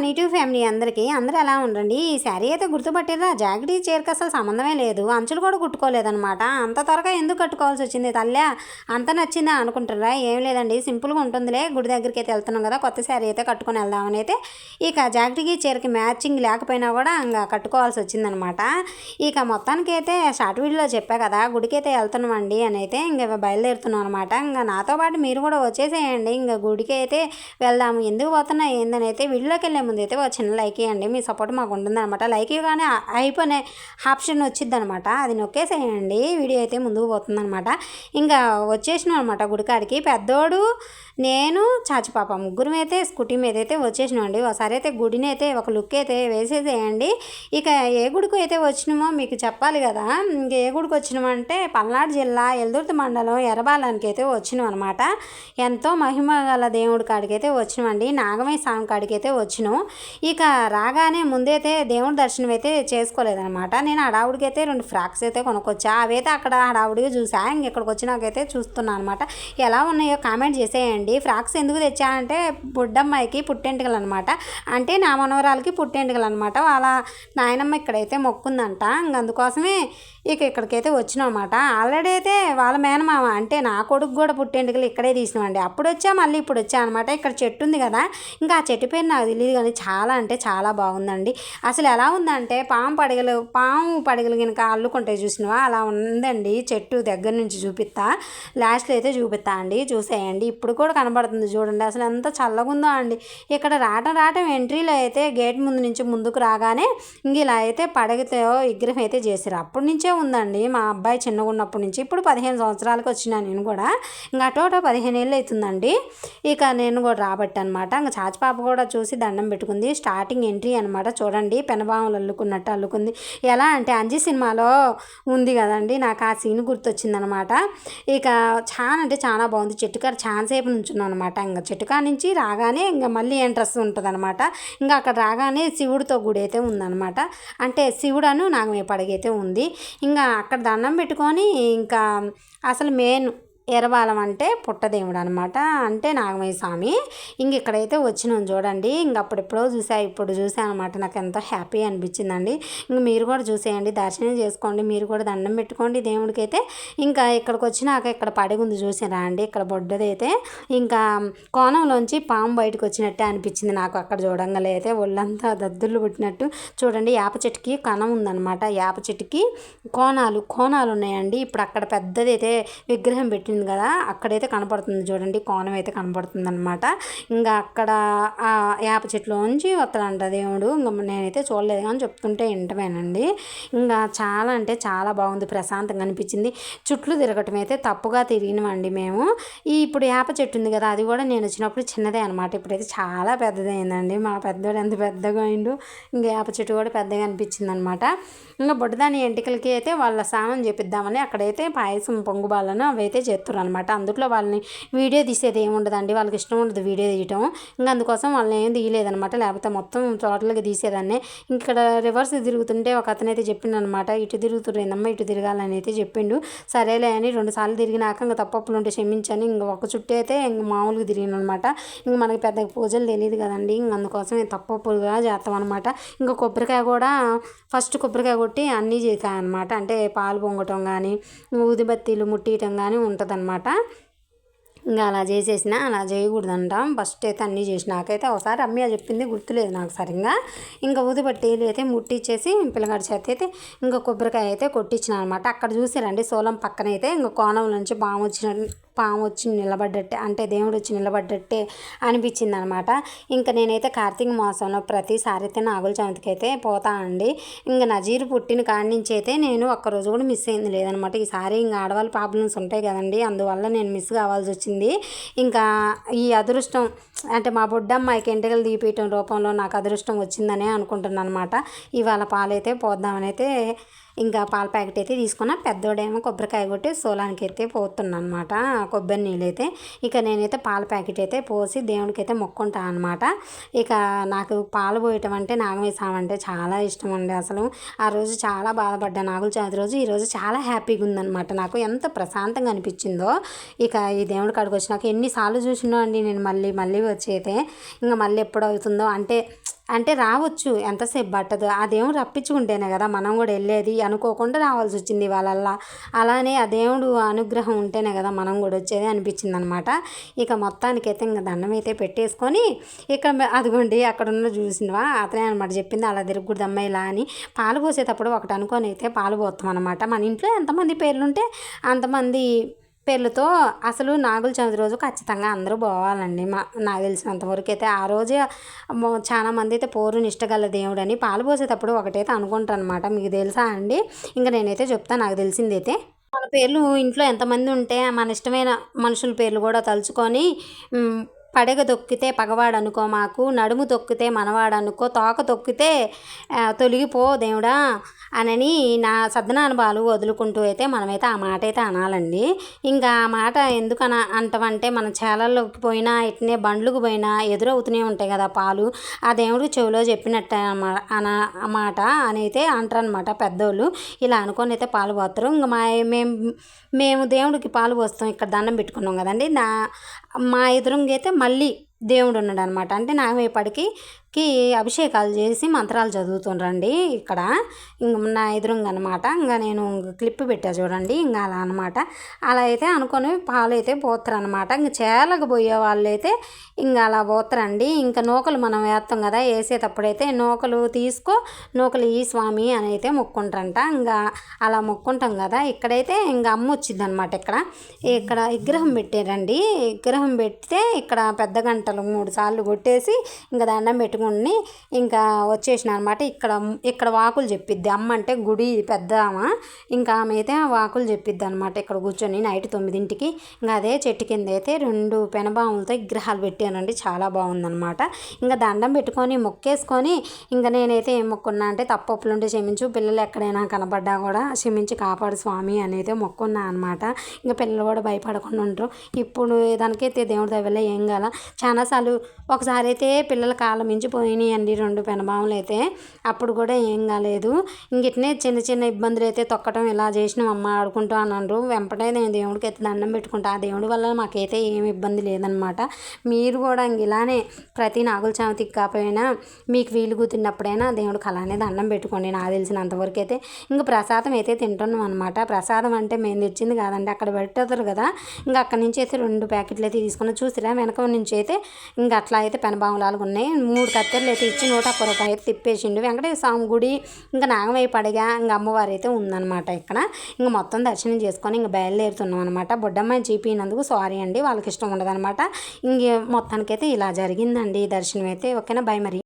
మన ఫ్యామిలీ అందరికీ అందరూ ఎలా ఉండండి? ఈ శారీ అయితే గుర్తుపట్టిరా జాకెట్ చీరకి అసలు సంబంధమే లేదు. అంచులు కూడా కుట్టుకోలేదనమాట అంత త్వరగా ఎందుకు కట్టుకోవాల్సి వచ్చింది తల్లే? అంత నచ్చిందా అనుకుంటారా ఏం లేదండి సింపుల్గా ఉంటుందిలే. గుడి దగ్గరికి అయితే వెళ్తున్నాం కదా కొత్త శారీ అయితే కట్టుకొని వెళ్దామని అయితే. ఇక జాకెట్కి చీరకి మ్యాచింగ్ లేకపోయినా కూడా ఇంకా కట్టుకోవాల్సి వచ్చిందనమాట ఇక మొత్తానికి అయితే షార్ట్ వీడియోలో చెప్పా కదా గుడికి అయితే వెళ్తున్నామండి అని అయితే ఇంకా బయలుదేరుతున్నాం అనమాట ఇంకా నాతో పాటు మీరు కూడా వచ్చేసేయండి. ఇంకా గుడికి అయితే వెళ్దాము. ఎందుకు పోతున్నా ఏందని అయితే వీడియోలోకి వెళ్ళే ముందు అయితే ఒక చిన్న లైక్ ఇవ్వండి మీ సపోర్ట్ మాకు ఉంటుందన్నమాట లైక్ ఇవ్వగానే అయిపోయిన ఆప్షన్ వచ్చింది అనమాట అది నొక్కేసేయండి. వీడియో అయితే ముందుకు పోతుందన్నమాట. ఇంకా వచ్చేసినాం అనమాట గుడికాడికి. పెద్దోడు నేను చాచిపాప ముగ్గురం అయితే స్కూటీ మీద అయితే వచ్చేసినాం అండి ఒకసారి అయితే గుడిని అయితే ఒక లుక్ అయితే వేసేసేయండి. ఇక ఏ గుడికి అయితే వచ్చినామో మీకు చెప్పాలి కదా. ఇంక ఏ గుడికి వచ్చినామంటే పల్నాడు జిల్లా ఎల్దుర్తి మండలం ఎర్రబాలానికి అయితే వచ్చినాం అనమాట ఎంతో మహిమ గల దేవుడి కాడికి అయితే వచ్చినామండి. నాగమయ్య స్వామి కాడికి అయితే వచ్చినాం. ఇక రాగానే ముందైతే దేవుడి దర్శనం అయితే చేసుకోలేదనమాట నేను హడావుడికి అయితే రెండు ఫ్రాక్స్ అయితే కొనుక్కొచ్చా. అవైతే అక్కడ హడావుడిగా చూసా. ఇంక ఇక్కడికి వచ్చినాకైతే చూస్తున్నాను అనమాట ఎలా ఉన్నాయో కామెంట్ చేసేయండి. ఫ్రాక్స్ ఎందుకు తెచ్చా అంటే బుడ్డమ్మాయికి పుట్టెంటుకలు అనమాట అంటే నా మనవరాలకి పుట్టెంటుకలు అనమాట వాళ్ళ నాయనమ్మ ఇక్కడైతే మొక్కుందంట. ఇంక అందుకోసమే ఇక ఇక్కడికైతే వచ్చినాం అనమాట ఆల్రెడీ అయితే వాళ్ళ మేనమామ అంటే నా కొడుకు కూడా పుట్టెంటుకలు ఇక్కడే తీసినామండి అప్పుడు వచ్చా మళ్ళీ ఇప్పుడు వచ్చా అనమాట ఇక్కడ చెట్టు ఉంది కదా. ఇంకా ఆ చెట్టు పేరు నాకు తెలియదు కానీ చాలా అంటే చాలా బాగుందండి. అసలు ఎలా ఉందంటే పాము పడగలు పాము పడగలు కనుక అల్లుకుంటే చూసినవా? అలా ఉందండి. చెట్టు దగ్గర నుంచి చూపిస్తా. లాస్ట్లో అయితే చూపిస్తా అండి. చూసేయండి. ఇప్పుడు కూడా కనబడుతుంది చూడండి. అసలు ఎంత చల్లగా ఉందో అండి. ఇక్కడ రావటం రావటం ఎంట్రీలో అయితే గేట్ ముందు నుంచి ముందుకు రాగానే ఇంక ఇలా అయితే పడగతో విగ్రహం అయితే చేశారు. అప్పటి నుంచే ఉందండి. మా అబ్బాయి చిన్నగా ఉన్నప్పటి నుంచి. ఇప్పుడు పదిహేను సంవత్సరాలకు వచ్చిన నేను కూడా. ఇంకా అటో అటో పదిహేను ఏళ్ళు అవుతుందండి. ఇక నేను కూడా రాబట్టి అనమాట ఇంకా చాచిపాప కూడా చూసి దండం పెట్టుకుంది. స్టార్టింగ్ ఎంట్రీ అనమాట చూడండి పెనబాములు అల్లుకున్నట్టు అల్లుకుంది. ఎలా అంటే అంజీ సినిమాలో ఉంది కదండి నాకు ఆ సీన్ గుర్తొచ్చిందనమాట ఇక చాలా అంటే చాలా బాగుంది. చెట్టుకాడ చాలా సేపు నుంచున్నాను అనమాట ఇంకా చెట్టుకాడ నుంచి రాగానే ఇంకా మళ్ళీ ఎంట్రస్ ఉంటుంది అనమాట ఇంకా అక్కడ రాగానే శివుడితో గుడి అయితే ఉందన్నమాట. అంటే శివుడను నాగమే పడగైతే ఉంది. ఇంకా అక్కడ దండం పెట్టుకొని ఇంకా అసలు మెయిన్ ఎరవాలం అంటే పుట్టదేవుడు అనమాట అంటే నాగమయ్య స్వామి. ఇంక ఇక్కడైతే వచ్చినాం చూడండి. ఇంక అప్పుడెప్పుడో చూసా ఇప్పుడు చూసా అనమాట నాకు ఎంతో హ్యాపీ అనిపించిందండి. ఇంక మీరు కూడా చూసేయండి దర్శనం చేసుకోండి మీరు కూడా దండం పెట్టుకోండి దేవుడికి అయితే ఇంకా ఇక్కడికి వచ్చినాక ఇక్కడ పడి ఉంది చూసారా అండి ఇక్కడ బొడ్డదైతే. ఇంకా కోణంలోంచి పాము బయటకు వచ్చినట్టే అనిపించింది నాకు అక్కడ చూడంగానే. అయితే ఒళ్ళంతా దద్దుర్లు పుట్టినట్టు చూడండి యాప చెట్టుకి కణం ఉందన్నమాట. యాప చెట్టుకి కోణాలు కోణాలు ఉన్నాయండి. ఇప్పుడు అక్కడ పెద్దదైతే విగ్రహం పెట్టింది కదా అక్కడైతే కనపడుతుంది చూడండి కోణం అయితే కనపడుతుంది అనమాట ఇంకా అక్కడ ఆ వేప చెట్లోంచి వస్తాడంట దేవుడు. ఇంకా నేనైతే చూడలేదు కానీ చెప్తుంటే వింటమేనండి. ఇంకా చాలా అంటే చాలా బాగుంది ప్రశాంతంగా అనిపించింది. చుట్లు తిరగటం అయితే తప్పుగా తిరిగినవండి మేము. ఈ ఇప్పుడు వేప చెట్టు ఉంది కదా అది కూడా నేను వచ్చినప్పుడు చిన్నదే అనమాట ఇప్పుడైతే చాలా పెద్దదైందండి మా పెద్దోడు ఎంత పెద్దగా అయిండు ఇంకా వేప చెట్టు కూడా పెద్దగా అనిపించింది అనమాట ఇంకా బొడ్డదాని ఎంటికలకి అయితే వాళ్ళ స్నానం చేపిద్దామని అక్కడైతే పాయసం పొంగుబాలను అవి అయితే చేస్తున్నారు అనమాట అందుట్లో వాళ్ళని వీడియో తీసేది ఏముండదండి. వాళ్ళకి ఇష్టం ఉండదు వీడియో తీయటం. ఇంకా అందుకోసం వాళ్ళని ఏం తీయలేదనమాట. లేకపోతే మొత్తం టోటల్గా తీసేదాన్ని. ఇక్కడ రివర్స్ తిరుగుతుంటే ఒక అతను అయితే చెప్పిండు అనమాట ఇటు తిరుగుతుండమ్మా ఇటు తిరగాలని అయితే చెప్పిండు. సరేలే అని రెండు సార్లు తిరిగినాక ఇంకా తప్పప్పులు ఉంటే క్షమించని ఇంక ఒక చుట్టూ అయితే ఇంక మామూలుగా తిరిగిన అనమాట ఇంక మనకి పెద్ద పూజలు తెలియదు కదండి. ఇంక అందుకోసం తప్పప్పులుగా చేస్తాం అనమాట ఇంకా కొబ్బరికాయ కూడా ఫస్ట్ కొబ్బరికాయ కొట్టి అన్నీ చేసాను అనమాట అంటే పాలు పొంగటం కానీ ఊదిబత్తీలు ముట్టియటం కానీ ఉంటుంది. అనమాట ఇంకా అలా చేసేసిన అలా చేయకూడదంట. ఫస్ట్ అయితే అన్నీ చేసి నాకైతే ఒకసారి అమ్మ చెప్పింది గుర్తులేదు నాకు సరిగ్గా. ఇంకా ఊదిపట్టీలు అయితే ముట్టించేసి పిల్లగాడి చేత అయితే ఇంకా కొబ్బరికాయ అయితే కొట్టించిన అనమాట. అక్కడ చూసారండి సోలం పక్కన అయితే ఇంకా కోణం నుంచి బాగా వచ్చిన పాము వచ్చి నిలబడ్డట్టే అంటే దేవుడు వచ్చి నిలబడ్డట్టే అనిపించింది అనమాట ఇంకా నేనైతే కార్తీక మాసంలో ప్రతిసారి అయితే నాగుల చవితికి అయితే పోతా అండి. ఇంకా నజీరు పుట్టిన కాడి నుంచి అయితే నేను ఒక్కరోజు కూడా మిస్ అయింది లేదనమాట. ఈసారి ఇంకా ఆడవాళ్ళ ప్రాబ్లమ్స్ ఉంటాయి కదండి అందువల్ల నేను మిస్ కావాల్సి వచ్చింది. ఇంకా ఈ అదృష్టం అంటే మా బుడ్డమ్మాయికి ఎంటకలు తీపియటం రూపంలో నాకు అదృష్టం వచ్చిందనే అనుకుంటున్నాను అనమాట ఇవాళ పాలైతే పోద్దామని అయితే ఇంకా పాల ప్యాకెట్ అయితే తీసుకున్నా. పెద్దోడేమో కొబ్బరికాయ కొట్టి సోలానికి అయితే పోతున్నాను అనమాట కొబ్బరి నీళ్ళు అయితే. ఇక నేనైతే పాల ప్యాకెట్ అయితే పోసి దేవునికి అయితే మొక్కుంటాను అనమాట ఇక నాకు పాలు పోయటం అంటే నాగవేసాం అంటే చాలా ఇష్టం అండి అసలు. ఆ రోజు చాలా బాధపడ్డా నాగుల చవితి రోజు. ఈరోజు చాలా హ్యాపీగా ఉందన్నమాట. నాకు ఎంత ప్రశాంతంగా అనిపించిందో. ఇక ఈ దేవుడి కాడికి వచ్చినాక ఎన్నిసార్లు చూసినా అండి నేను మళ్ళీ మళ్ళీ వచ్చి అయితే. ఇంకా మళ్ళీ ఎప్పుడు అవుతుందో అంటే అంటే రావచ్చు ఎంతసేపు పట్టదు. అదేం రప్పించుకుంటేనే కదా మనం కూడా వెళ్ళేది అనుకోకుండా రావాల్సి వచ్చింది వాళ్ళల్లా అలానే ఆ దేవుడు అనుగ్రహం ఉంటేనే కదా మనం కూడా వచ్చేది అనిపించింది అనమాట ఇక మొత్తానికైతే ఇంకా దండం అయితే పెట్టేసుకొని ఇక్కడ అదిగోండి అక్కడ ఉన్న చూసినవా అతనే అనమాట చెప్పింది అలా తిరగకూడదమ్మా ఇలా అని. పాలు పోసేటప్పుడు ఒకటి అనుకొని అయితే పాలు పోతాం అనమాట మన ఇంట్లో ఎంతమంది పేర్లుంటే అంతమంది పేర్లతో అసలు నాగుల చవితి రోజు ఖచ్చితంగా అందరూ పోవాలండి. మా నాకు తెలిసినంతవరకు అయితే ఆ రోజే చాలామంది చాలా మంది అయితే పోరు నిష్టగల దేవుడు అని పాలు పోసేటప్పుడు ఒకటైతే అనుకుంటాను అనమాట మీకు తెలుసా అండి? ఇంకా నేనైతే చెప్తాను నాకు తెలిసిందైతే. మన పేర్లు ఇంట్లో ఎంతమంది ఉంటే మన ఇష్టమైన మనుషుల పేర్లు కూడా తలుచుకొని పడగ తొక్కితే పగవాడనుకో మాకు నడుము తొక్కితే మనవాడు అనుకో తోక తొక్కితే తొలగిపో దేవుడా అనని నా సద్దనానుభవాలు వదులుకుంటూ అయితే మనమైతే ఆ మాట అయితే అనాలండి. ఇంకా ఆ మాట ఎందుకు అన అంటామంటే మన చేలల్లోకి పోయినా ఇట్నే బండ్లకు పోయినా ఎదురవుతూనే ఉంటాయి కదా పాలు. ఆ దేవుడు చెవిలో చెప్పినట్టే అన్నమా- అన మాట అని అయితే అంటారనమాట పెద్దోళ్ళు. ఇలా అనుకొని అయితే పాలు పోతారు. ఇంకా మా మేము మేము దేవుడికి పాలు పోస్తాం. ఇక్కడ దండం పెట్టుకున్నాం కదండి. నా మా ఎదురుంగైతే అయితే మళ్ళీ దేవుడు ఉన్నాడు అనమాట అంటే నాగమేపడికి కి అభిషేకాలు చేసి మంత్రాలు చదువుతుండ్రండి ఇక్కడ. ఇంక నా ఎదురుగా అనమాట ఇంకా నేను క్లిప్ పెట్టా చూడండి. ఇంకా అలా అనమాట. అలా అయితే అనుకొని పాలు అయితే పోతారు అనమాట ఇంక చేలకు పోయే వాళ్ళు అయితే ఇంకా అలా పోతారండి ఇంకా నూకలు మనం వేస్తాం కదా వేసేటప్పుడైతే నూకలు తీసుకో నూకలు ఈ స్వామి అని అయితే మొక్కుంటారంట ఇంకా అలా మొక్కుంటాం కదా ఇక్కడైతే ఇంకా అమ్మ వచ్చింది అనమాట ఇక్కడ. ఇక్కడ విగ్రహం పెట్టారండి. విగ్రహం పెడితే ఇక్కడ పెద్ద గంటలు మూడు సార్లు కొట్టేసి ఇంకా దండం పెట్టుకుని ఇంకా వచ్చేసిన అనమాట ఇక్కడ ఇక్కడ వాకులు చెప్పిద్ది. అమ్మ అంటే గుడి పెద్ద ఆమె. ఇంకా ఆమె అయితే వాకులు చెప్పిద్ది అనమాట ఇక్కడ కూర్చొని నైట్ తొమ్మిదింటికి. ఇంకా అదే చెట్టు కింద అయితే రెండు పెనబాములతో విగ్రహాలు పెట్టానండి. చాలా బాగుందనమాట ఇంకా దండం పెట్టుకొని మొక్కేసుకొని ఇంకా నేనైతే ఏం మొక్కున్నా అంటే తప్పొప్పులుంటే క్షమించు. పిల్లలు ఎక్కడైనా కనబడ్డా కూడా క్షమించి కాపాడు స్వామి అనేది మొక్కున్నా అనమాట ఇంకా పిల్లలు కూడా భయపడకుండా ఉంటారు. ఇప్పుడు దానికైతే దేవుడి దగ్గర ఏం కాల. చాలాసార్లు ఒకసారి అయితే పిల్లల కాళ్ళ మించిపోయినాయి అండి రెండు పెనబాములు అయితే అప్పుడు కూడా ఏం కాలేదు. ఇంగిట్నే చిన్న చిన్న ఇబ్బందులు అయితే తొక్కటం ఇలా చేసినాం అమ్మ ఆడుకుంటూ అని అన్నారు వెంపటే నేను దేవుడికి అయితే దండం పెట్టుకుంటా. ఆ దేవుడి వల్ల మాకైతే ఏమి ఇబ్బంది లేదనమాట. మీరు కూడా ఇంక ఇలానే ప్రతి నాగుల చవితికి కాకపోయినా మీకు వీలు కూతున్నప్పుడైనా దేవుడికి అలానే దండం పెట్టుకోండి. నాకు తెలిసినంతవరకు అయితే ఇంకా ప్రసాదం అయితే తింటున్నాం అనమాట. ప్రసాదం అంటే మేము తెచ్చింది కాదండి. అక్కడ పెట్టారు కదా. ఇంకా అక్కడి నుంచి అయితే రెండు ప్యాకెట్లు అయితే తీసుకుని చూసిరా వెనక నుంచి అయితే ఇంకా అట్లా అయితే పెనబాములాలు ఉన్నాయి. మూడు కత్తెరలు అయితే ఇచ్చి నూట ఒక్క రూపాయి అయితే తిప్పేసిండు. వెంకటేశ్వర స్వామి గుడి ఇంకా నాగమయ్య పడిగా ఇంకా అమ్మవారు అయితే ఉందన్నమాట ఇక్కడ. ఇంకా మొత్తం దర్శనం చేసుకొని ఇంకా బయలుదేరుతున్నాం అనమాట బొడ్డమ్మాయి చూపినందుకు సారీ అండి. వాళ్ళకి ఇష్టం ఉండదన్నమాట. ఇంక మొత్తానికైతే ఇలా జరిగిందండి. దర్శనం అయితే. ఓకేనా? బై మరి.